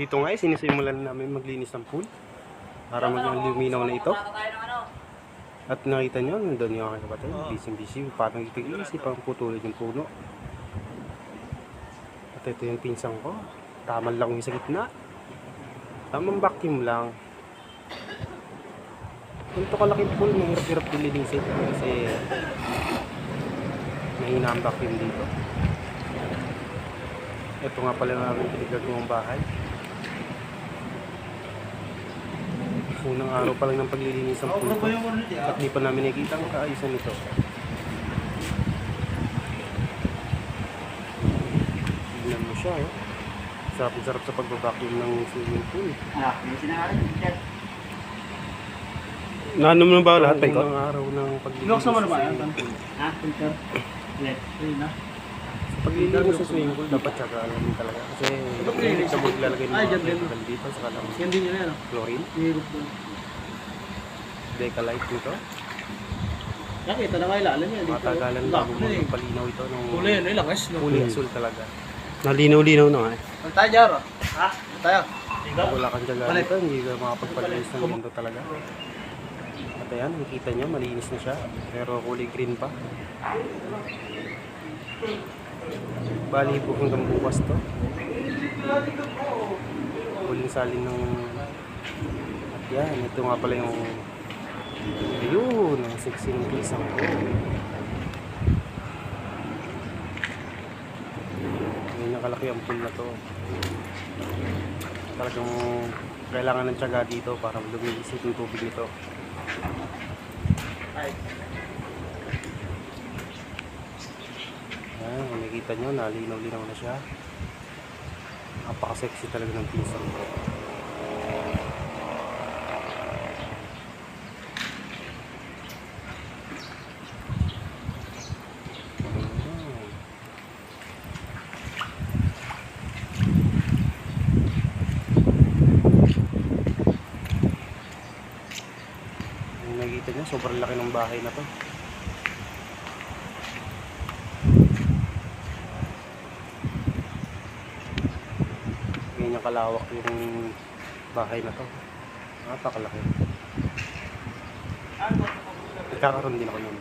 Dito nga eh, sinisimulan namin maglinis ng pool. Para maging luminaw na ito. At nakita nyo, nandun yung aking kapatid. Busy busy. Parang itig-isip ang putulid yung puno. At ito yung pinsang ko. Taman lang yung sa gitna. Tamang vacuum lang. Ganito kalaking pool, mahirap-hirap din linisin. Kasi mahina ang vacuum dito. Ito nga pala namin pinagagawang bahay. Unang araw pa lang ng paglilinis ng pool ko. At di pa namin nakikita ang kaayusan nito. Tignan mo siya, eh. Sarap-sarap sa pagbabacuum ng swimming pool. Ah, may sinangalan. Naano mo na ba lahat, Peko? Unang araw ng paglilinis Binuksan mo na ba sa yan? swimming pool. Ha? Filter? Yes. Sa sa swimming pool, dapat tsaka alam mo talaga. Kasi hindi ka maglalagay ng Ay, mga dyan din. chemical dito sa kalang Yan din yun yan. oh. chlorine. Hirap doon. Decalite dito. Nakita na nga ilalim yan. Matagalan bago na eh. magpalinaw ito nung Kulay yan, ilang guys. kulay asul talaga. Nalinaw-linaw na nga eh. Ano tayo, Jaro? Ha? Ano tayo? Kung wala kang Balik. dito, hindi ka makapagpalinis ng mundo talaga. At ayan, nakikita nyo, malinis na siya. Pero kulay green pa. Bali po hanggang bukas to. Huling salin ng... Yan, ito nga pala yung... Ayun, ang sexy ng pisang ko. Ganyan kalaki ang pool na to. Talagang kailangan ng tiyaga dito para lumilisip yung tubig nito. Ayan, nakikita nyo, nalinaw-linaw na siya. Napaka-sexy talaga ng pisang ko. Ayan. Yung nakikita nyo, sobrang laki ng bahay na to. Ganyan kalawak yung bahay na to. Napakalaki. Nagkakaroon din ako nun.